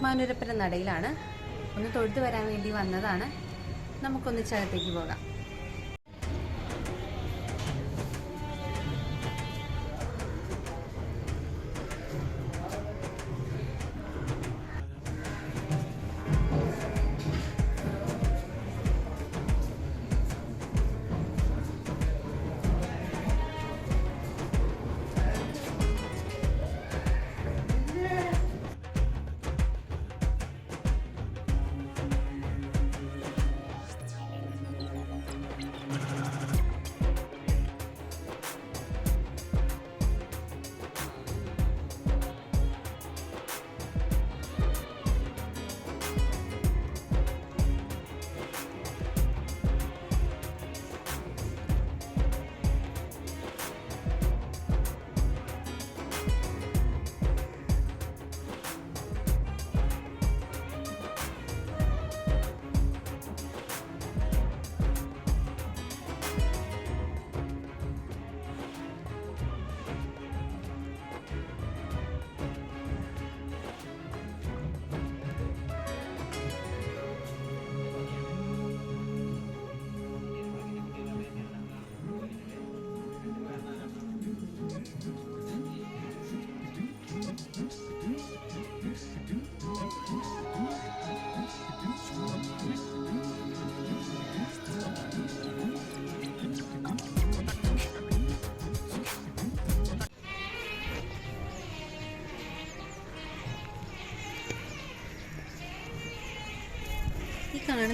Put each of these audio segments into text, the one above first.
ഏറ്റുമാനൂരപ്പന നടയിലാണ്. ഒന്ന് തൊഴുതു വരാൻ വേണ്ടി വന്നതാണ്. നമുക്കൊന്ന് ചകത്തേക്ക് പോകാം.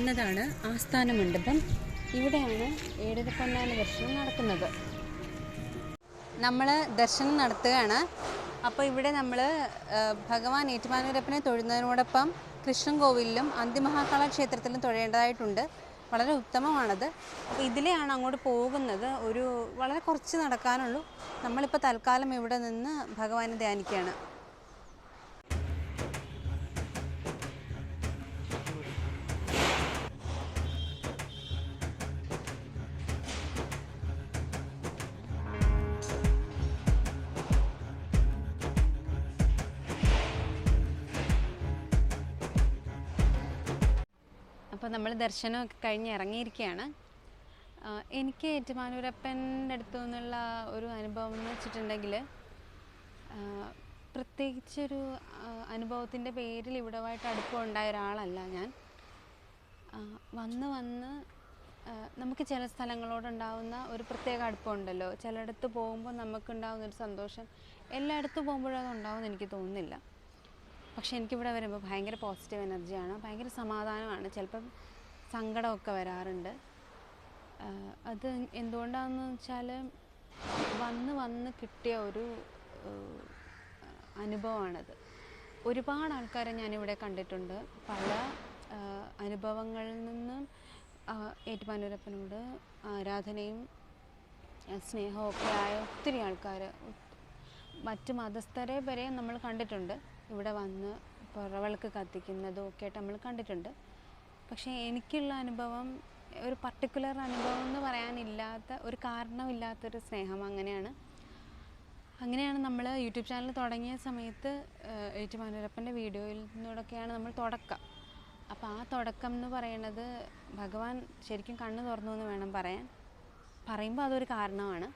കാണുന്നതാണ് ആസ്ഥാന മണ്ഡപം. ഇവിടെയാണ് ഏഴര പൊന്നാന ദർശനം നടക്കുന്നത്. നമ്മൾ ദർശനം നടത്തുകയാണ്. അപ്പോൾ ഇവിടെ നമ്മൾ ഭഗവാൻ ഏറ്റുമാനൂരപ്പനെ തൊഴുന്നതിനോടൊപ്പം കൃഷ്ണൻ കോവിലിലും അന്തിമഹാകാള ക്ഷേത്രത്തിലും തൊഴേണ്ടതായിട്ടുണ്ട്. വളരെ ഉത്തമമാണത്. അപ്പോൾ ഇതിലെയാണ് അങ്ങോട്ട് പോകുന്നത്. ഒരു വളരെ കുറച്ച് നടക്കാനുള്ളൂ. നമ്മളിപ്പോൾ തൽക്കാലം ഇവിടെ നിന്ന് ഭഗവാനെ ധ്യാനിക്കുകയാണ്. അപ്പോൾ നമ്മൾ ദർശനമൊക്കെ കഴിഞ്ഞ് ഇറങ്ങിയിരിക്കുകയാണ്. എനിക്ക് ഏറ്റുമാനൂരപ്പന്റെ അടുത്തു നിന്നുള്ള ഒരു അനുഭവം എന്ന് വെച്ചിട്ടുണ്ടെങ്കിൽ പ്രത്യേകിച്ചൊരു അനുഭവത്തിന്റെ പേരിൽ ഇവിടമായിട്ട് അടുപ്പം ഉണ്ടായ ഒരാളല്ല ഞാൻ. വന്ന് വന്ന് നമുക്ക് ചില സ്ഥലങ്ങളോടുണ്ടാവുന്ന ഒരു പ്രത്യേക അടുപ്പമുണ്ടല്ലോ ചിലയിടത്ത് പോകുമ്പോൾ നമുക്കുണ്ടാവുന്ന ഒരു സന്തോഷം. എല്ലായിടത്തും പോകുമ്പോഴും അത് ഉണ്ടാവുമെന്ന് എനിക്ക് തോന്നുന്നില്ല. പക്ഷെ എനിക്കിവിടെ വരുമ്പോൾ ഭയങ്കര പോസിറ്റീവ് എനർജിയാണ് ഭയങ്കര സമാധാനമാണ്. ചിലപ്പം സങ്കടമൊക്കെ വരാറുണ്ട്. അത് എന്തുകൊണ്ടാണെന്ന് വെച്ചാൽ വന്ന് വന്ന് കിട്ടിയ ഒരു അനുഭവമാണത്. ഒരുപാട് ആൾക്കാരെ ഞാനിവിടെ കണ്ടിട്ടുണ്ട്. പല അനുഭവങ്ങളിൽ നിന്നും ഏറ്റുമാനൂരപ്പനോട് ആരാധനയും സ്നേഹമൊക്കെ ആയ ഒത്തിരി ആൾക്കാർ മറ്റ് മതസ്ഥരെ വരെ നമ്മൾ കണ്ടിട്ടുണ്ട്. ഇവിടെ വന്ന് പുറവിളക്ക് കത്തിക്കുന്നതും ഒക്കെ ആയിട്ട് നമ്മൾ കണ്ടിട്ടുണ്ട്. പക്ഷേ എനിക്കുള്ള അനുഭവം ഒരു പർട്ടിക്കുലർ അനുഭവം എന്ന് പറയാനില്ലാത്ത ഒരു കാരണമില്ലാത്തൊരു സ്നേഹം അങ്ങനെയാണ്. അങ്ങനെയാണ് നമ്മൾ യൂട്യൂബ് ചാനൽ തുടങ്ങിയ സമയത്ത് ഏറ്റുമാനൂരപ്പന്റെ വീഡിയോയിൽ നിന്നൂടെയൊക്കെയാണ് നമ്മൾ തുടക്കം. അപ്പോൾ ആ തുടക്കം എന്ന് പറയുന്നത് ഭഗവാൻ ശരിക്കും കണ്ണ് തുറന്നു എന്ന് വേണം പറയാൻ. പറയുമ്പോൾ അതൊരു കാരണമാണ്.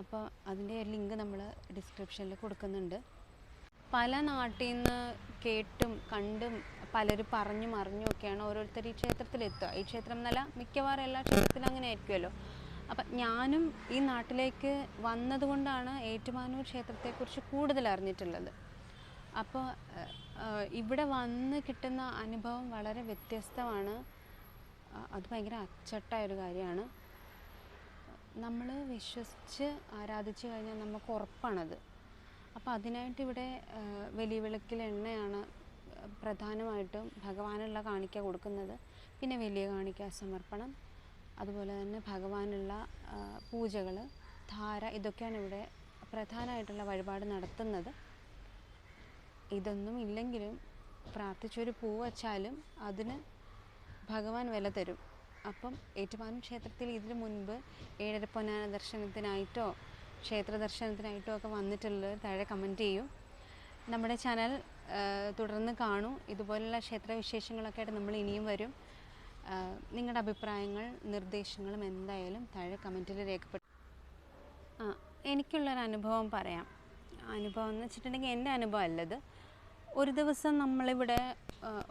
അപ്പോൾ അതിന്റെ ലിങ്ക് നമ്മൾ ഡിസ്ക്രിപ്ഷനിൽ കൊടുക്കുന്നുണ്ട്. പല നാട്ടിൽ നിന്ന് കേട്ടും കണ്ടും പലരും പറഞ്ഞും അറിഞ്ഞും ഒക്കെയാണ് ഓരോരുത്തർ ഈ ക്ഷേത്രത്തിലെത്തുക. ഈ ക്ഷേത്രം എന്നല്ല മിക്കവാറും എല്ലാ ക്ഷേത്രത്തിലും അങ്ങനെ ആയിരിക്കുമല്ലോ അപ്പം ഞാനും ഈ നാട്ടിലേക്ക് വന്നതുകൊണ്ടാണ് ഏറ്റുമാനൂർ ക്ഷേത്രത്തെക്കുറിച്ച് കൂടുതൽ അറിഞ്ഞിട്ടുള്ളത്. അപ്പോൾ ഇവിടെ വന്ന് കിട്ടുന്ന അനുഭവം വളരെ വ്യത്യസ്തമാണ്. അത് ഭയങ്കര അച്ചട്ടായ ഒരു കാര്യമാണ്. നമ്മൾ വിശ്വസിച്ച് ആരാധിച്ചു കഴിഞ്ഞാൽ നമുക്ക് ഉറപ്പാണത്. അപ്പോൾ അതിനായിട്ട് ഇവിടെ വലിയ വിളക്കിൽ എണ്ണയാണ് പ്രധാനമായിട്ടും ഭഗവാനുള്ള കാണിക്ക കൊടുക്കുന്നത്. പിന്നെ വലിയ കാണിക്ക സമർപ്പണം അതുപോലെ തന്നെ ഭഗവാനുള്ള പൂജകൾ ധാര ഇതൊക്കെയാണ് ഇവിടെ പ്രധാനമായിട്ടുള്ള വഴിപാട് നടത്തുന്നത്. ഇതൊന്നും ഇല്ലെങ്കിലും പ്രാർത്ഥിച്ചൊരു പൂ വച്ചാലും അതിന് ഭഗവാൻ വില തരും. അപ്പം ഏറ്റുമാനൂർ ക്ഷേത്രത്തിൽ ഇതിനു മുൻപ് ഏഴര പൊന്നാന ദർശനത്തിനായിട്ടോ ക്ഷേത്ര ദർശനത്തിനായിട്ടും ഒക്കെ വന്നിട്ടുള്ളത് താഴെ കമന്റ് ചെയ്യൂ. നമ്മുടെ ചാനൽ തുടർന്ന് കാണൂ. ഇതുപോലുള്ള ക്ഷേത്ര വിശേഷങ്ങളൊക്കെ ആയിട്ട് നമ്മൾ ഇനിയും വരും. നിങ്ങളുടെ അഭിപ്രായങ്ങൾ നിർദ്ദേശങ്ങളും എന്തായാലും താഴെ കമന്റിൽ രേഖപ്പെടും എനിക്കുള്ളൊരു അനുഭവം പറയാം. അനുഭവം എന്ന് വെച്ചിട്ടുണ്ടെങ്കിൽ എന്റെ അനുഭവം അല്ലത്. ഒരു ദിവസം നമ്മളിവിടെ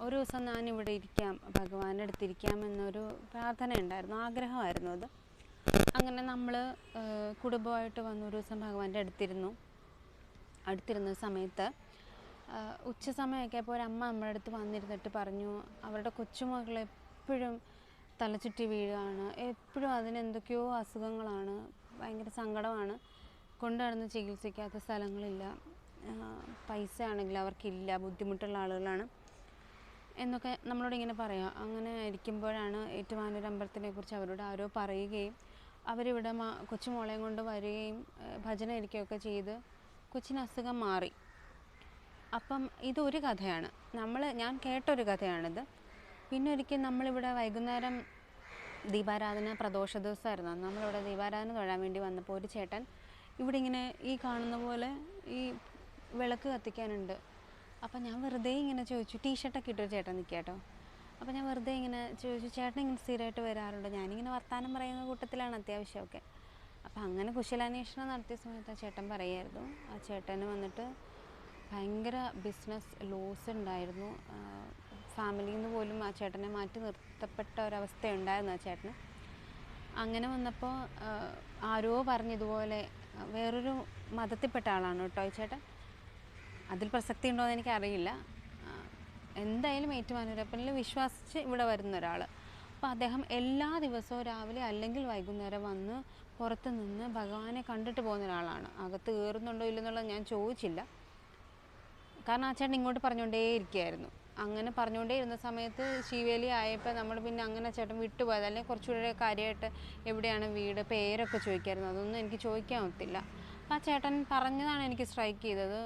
ഒരു ദിവസം ഞാനിവിടെ ഇരിക്കാം ഭഗവാനെടുത്തിരിക്കാം എന്നൊരു പ്രാർത്ഥന ഉണ്ടായിരുന്നു ആഗ്രഹമായിരുന്നു അത്. അങ്ങനെ നമ്മൾ കുടുംബമായിട്ട് വന്ന ഒരു ദിവസം ഭഗവാന്റെ അടുത്തിരുന്നു. അടുത്തിരുന്ന സമയത്ത് ഉച്ച സമയമൊക്കെ അപ്പോൾ ഒരു അമ്മ നമ്മുടെ അടുത്ത് വന്നിരുന്നിട്ട് പറഞ്ഞു അവരുടെ കൊച്ചുമകൾ എപ്പോഴും തലചുറ്റി വീഴുകയാണ്. എപ്പോഴും അതിന് എന്തൊക്കെയോ അസുഖങ്ങളാണ്. ഭയങ്കര സങ്കടമാണ്. കൊണ്ടു നടന്ന് ചികിത്സിക്കാത്ത സ്ഥലങ്ങളില്ല. പൈസ ആണെങ്കിൽ അവർക്കില്ല. ബുദ്ധിമുട്ടുള്ള ആളുകളാണ്. എന്നൊക്കെ നമ്മളോട് ഇങ്ങനെ പറയാം. അങ്ങനെ ഇരിക്കുമ്പോഴാണ് ഏറ്റുമാനൂർ കുറിച്ച് അവരോട് ആരോ പറയുകയും അവരിവിടെ മാ കൊച്ചുമോളെയും കൊണ്ട് വരികയും ഭജന ഇരിക്കുകയൊക്കെ ചെയ്ത് കൊച്ചിന് അസുഖം മാറി. അപ്പം ഇതൊരു കഥയാണ്. നമ്മൾ ഞാൻ കേട്ടൊരു കഥയാണിത്. പിന്നെ ഒരിക്കൽ നമ്മളിവിടെ വൈകുന്നേരം ദീപാരാധന പ്രദോഷ ദിവസമായിരുന്നു. നമ്മളിവിടെ ദീപാരാധന തൊഴാൻ വേണ്ടി വന്നപ്പോൾ ഒരു ചേട്ടൻ ഇവിടെ ഇങ്ങനെ ഈ കാണുന്ന പോലെ ഈ വിളക്ക് കത്തിക്കാനുണ്ട്. അപ്പം ഞാൻ വെറുതെ ഇങ്ങനെ ചോദിച്ചു ടീഷർട്ടൊക്കെ ഇട്ടൊരു ചേട്ടൻ നിൽക്കുക കേട്ടോ. അപ്പം ഞാൻ വെറുതെ ഇങ്ങനെ ചോദിച്ചു ചേട്ടൻ ഇങ്ങനെ സ്ഥിരമായിട്ട് വരാറുണ്ട്? ഞാനിങ്ങനെ വർത്തമാനം പറയുന്ന കൂട്ടത്തിലാണ് അത്യാവശ്യമൊക്കെ. അപ്പോൾ അങ്ങനെ കുശലാന്വേഷണം നടത്തിയ സമയത്ത് ആ ചേട്ടൻ പറയായിരുന്നു. ആ ചേട്ടന് വന്നിട്ട് ഭയങ്കര ബിസിനസ് ലോസ് ഉണ്ടായിരുന്നു. ഫാമിലിയിൽ നിന്ന് പോലും ആ ചേട്ടനെ മാറ്റി നിർത്തപ്പെട്ട ഒരവസ്ഥ ഉണ്ടായിരുന്നു ആ ചേട്ടന്. അങ്ങനെ വന്നപ്പോൾ ആരോ പറഞ്ഞതുപോലെ വേറൊരു മതത്തിൽപ്പെട്ട ആളാണ് കേട്ടോ ചേട്ടൻ. അതിൽ പ്രസക്തി ഉണ്ടോ എന്ന് എനിക്കറിയില്ല. എന്തായാലും ഏറ്റുമാനൂരപ്പനിൽ വിശ്വസിച്ച് ഇവിടെ വരുന്ന ഒരാൾ അപ്പോൾ അദ്ദേഹം എല്ലാ ദിവസവും രാവിലെ അല്ലെങ്കിൽ വൈകുന്നേരം വന്ന് പുറത്ത് നിന്ന് ഭഗവാനെ കണ്ടിട്ട് പോകുന്ന ഒരാളാണ്. അകത്ത് കയറുന്നുണ്ടോ ഇല്ലെന്നുള്ളത് ഞാൻ ചോദിച്ചില്ല. കാരണം ആ ചേട്ടൻ ഇങ്ങോട്ട് പറഞ്ഞുകൊണ്ടേ ഇരിക്കുകയായിരുന്നു അങ്ങനെ പറഞ്ഞുകൊണ്ടേ ഇരുന്ന സമയത്ത് ശിവേലി ആയപ്പോൾ നമ്മൾ പിന്നെ അങ്ങനെ ചേട്ടൻ വിട്ടുപോയത്. അല്ലെങ്കിൽ കുറച്ചുകൂടെ കാര്യമായിട്ട് എവിടെയാണ് വീട് പേരൊക്കെ ചോദിക്കായിരുന്നു. അതൊന്നും എനിക്ക് ചോദിക്കാൻ ഒത്തില്ല. അപ്പോൾ ആ ചേട്ടൻ പറഞ്ഞതാണ് എനിക്ക് സ്ട്രൈക്ക് ചെയ്തത്.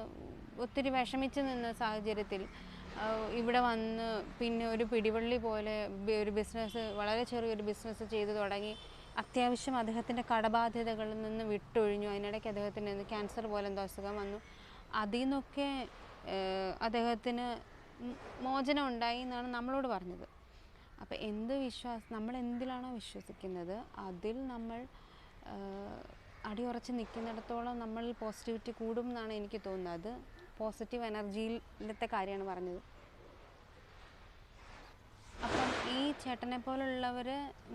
ഒത്തിരി വിഷമിച്ച് നിന്ന സാഹചര്യത്തിൽ ഇവിടെ വന്ന് പിന്നെ ഒരു പിടിവള്ളി പോലെ ഒരു ബിസിനസ് വളരെ ചെറിയൊരു ബിസിനസ് ചെയ്തു തുടങ്ങി. അത്യാവശ്യം അദ്ദേഹത്തിന്റെ കടബാധ്യതകളിൽ നിന്ന് വിട്ടൊഴിഞ്ഞു. അതിനിടയ്ക്ക് അദ്ദേഹത്തിന് ക്യാൻസർ പോലെ എന്തോ അസുഖം വന്നു. അതിൽ നിന്നൊക്കെ അദ്ദേഹത്തിന് മോചനം ഉണ്ടായി എന്നാണ് നമ്മളോട് പറഞ്ഞത്. അപ്പോൾ എന്ത് വിശ്വാസം നമ്മൾ എന്തിലാണോ വിശ്വസിക്കുന്നത് അതിൽ നമ്മൾ അടിയുറച്ച് നിൽക്കുന്നിടത്തോളം നമ്മൾ പോസിറ്റിവിറ്റി കൂടും എന്നാണ് എനിക്ക് തോന്നുന്നത്. പോസിറ്റീവ് എനർജിയിലത്തെ കാര്യമാണ് പറഞ്ഞത്. അപ്പം ഈ ചേട്ടനെ പോലുള്ളവർ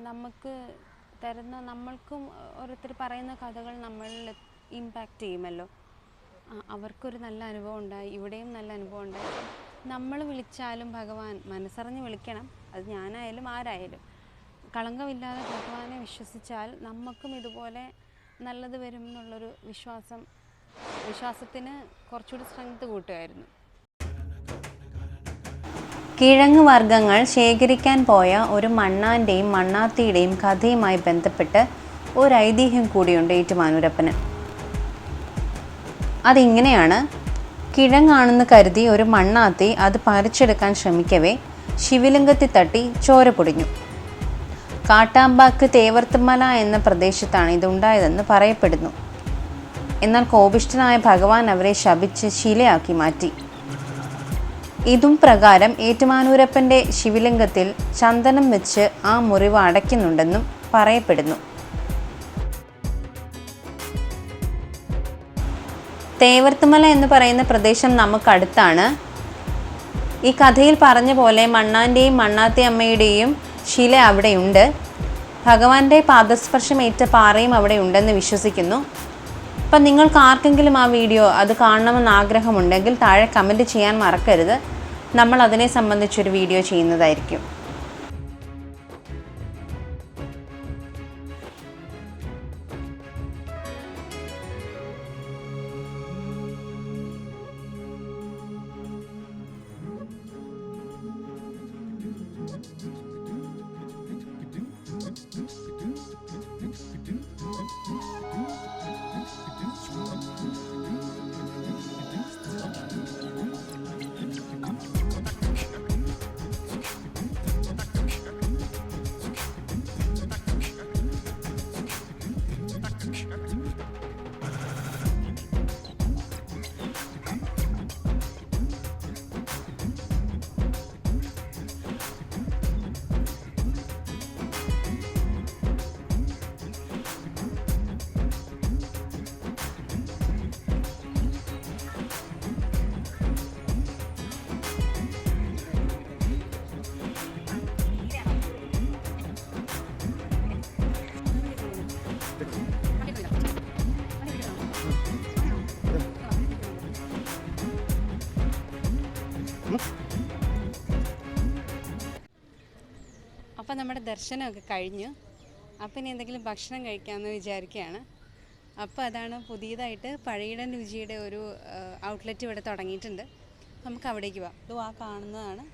നമുക്ക് തരുന്ന നമ്മൾക്കും ഓരോരുത്തർ പറയുന്ന കഥകൾ നമ്മളിൽ ഇമ്പാക്റ്റ് ചെയ്യുമല്ലോ. അവർക്കൊരു നല്ല അനുഭവം ഉണ്ടായി ഇവിടെയും നല്ല അനുഭവം ഉണ്ടായി. നമ്മൾ വിളിച്ചാലും ഭഗവാൻ മനസ്സറിഞ്ഞ് വിളിക്കണം. അത് ഞാനായാലും ആരായാലും. കളങ്കമില്ലാതെ ഭഗവാനെ വിശ്വസിച്ചാൽ നമുക്കും ഇതുപോലെ നല്ലത് വരും എന്നുള്ളൊരു വിശ്വാസം വിശ്വാസത്തിന് കുറച്ചുകൂടി സ്ട്രെങ്ത് കൂട്ടുമായിരുന്നു. കിഴങ്ങ് വർഗങ്ങൾ ശേഖരിക്കാൻ പോയ ഒരു മണ്ണാന്റെയും മണ്ണാത്തിയുടെയും കഥയുമായി ബന്ധപ്പെട്ട് ഒരു ഐതിഹ്യം കൂടിയുണ്ട് ഏറ്റുമാനൂരപ്പന്. അതിങ്ങനെയാണ് കിഴങ്ങാണെന്ന് കരുതി ഒരു മണ്ണാത്തി അത് പറിച്ചെടുക്കാൻ ശ്രമിക്കവേ ശിവലിംഗത്തിൽ തട്ടി ചോര പൊടിഞ്ഞു. കാട്ടാമ്പാക്ക് തേവർത്തുമല എന്ന പ്രദേശത്താണ് ഇതുണ്ടായതെന്ന് പറയപ്പെടുന്നു. എന്നാൽ കോപിഷ്ഠനായ ഭഗവാൻ അവരെ ശപിച്ച് ശിലയാക്കി മാറ്റി. ഇതും പ്രകാരം ഏറ്റുമാനൂരപ്പന്റെ ശിവലിംഗത്തിൽ ചന്ദനം വെച്ച് ആ മുറിവ് അടയ്ക്കുന്നുണ്ടെന്നും പറയപ്പെടുന്നു. തേവർത്തുമല എന്ന് പറയുന്ന പ്രദേശം നമുക്കടുത്താണ്. ഈ കഥയിൽ പറഞ്ഞ പോലെ മണ്ണാന്റെയും മണ്ണാത്തി അമ്മയുടെയും ശില അവിടെയുണ്ട്. ഭഗവാന്റെ പാദസ്പർശമേറ്റ പാറയും അവിടെ ഉണ്ടെന്ന് വിശ്വസിക്കുന്നു. അപ്പം നിങ്ങൾക്ക് ആർക്കെങ്കിലും ആ വീഡിയോ അത് കാണണമെന്ന് ആഗ്രഹമുണ്ടെങ്കിൽ താഴെ കമന്റ് ചെയ്യാൻ മറക്കരുത്. നമ്മൾ അതിനെ സംബന്ധിച്ചൊരു വീഡിയോ ചെയ്യുന്നതായിരിക്കും. അപ്പോൾ നമ്മുടെ ദർശനമൊക്കെ കഴിഞ്ഞു. അപ്പം ഇനി എന്തെങ്കിലും ഭക്ഷണം കഴിക്കാമെന്ന് വിചാരിക്കുകയാണ് അപ്പോൾ അതാണ് പുതിയതായിട്ട് പഴയിടൻ രുചിയുടെ ഒരു ഔട്ട്ലെറ്റ് ഇവിടെ തുടങ്ങിയിട്ടുണ്ട്. നമുക്ക് അവിടേക്ക് പോവാം. ഇത് ആ കാണുന്നതാണ്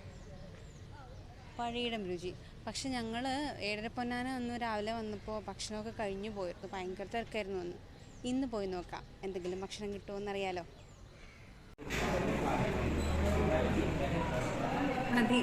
പഴയിടം രുചി. പക്ഷെ ഞങ്ങൾ ഏഴര പൊന്നാന അന്ന് രാവിലെ വന്നപ്പോൾ ഭക്ഷണമൊക്കെ കഴിഞ്ഞു പോയിരുന്നു. ഭയങ്കര തിരക്കായിരുന്നു അന്ന്. ഇന്ന് പോയി നോക്കാം. എന്തെങ്കിലും ഭക്ഷണം കിട്ടുമോ എന്നറിയാലോ नदी।